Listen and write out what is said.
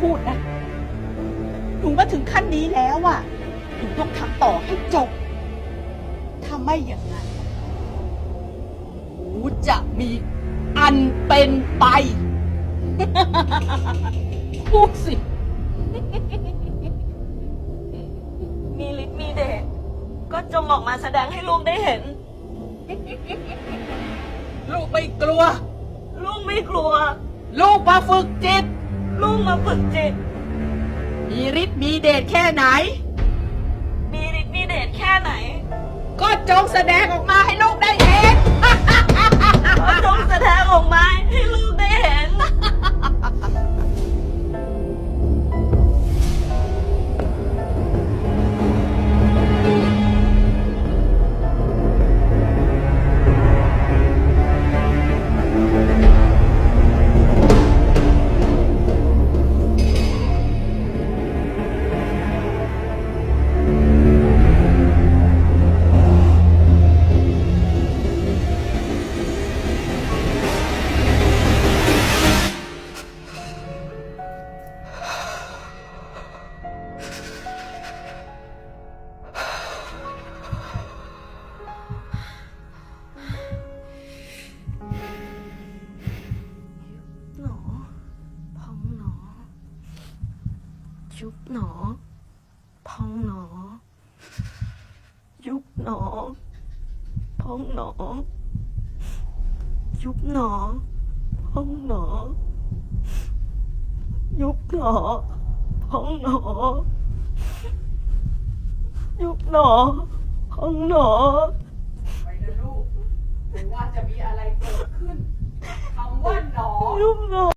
พูดนะ หนูมาถึงขั้นนี้แล้วอะหนูต้องทำต่อให้จบ ถ้าไม่อย่างนั้นหนูจะมีอันเป็นไป พูดสิ มีฤทธิ์มีเดชก็จงออกมาแสดงให้ลูกได้เห็น ลูกไม่กลัว ลูกไม่กลัว ลูกมาฝึกจิต ลูกมาฝึกจิต มีฤทธิ์มีเดชแค่ไหน มีฤทธิ์มีเดชแค่ไหน ก็จงแสดงออก ยุบหนอ พองหนอ ยุบหนอ พองหนอ ยุบหนอ พองหนอ ยุบหนอ พองหนอ ยุบหนอ พองหนอ ไปนะลูกหรือว่าจะมีอะไรเกิดขึ้นคำว่าหนอ ยุบหนอ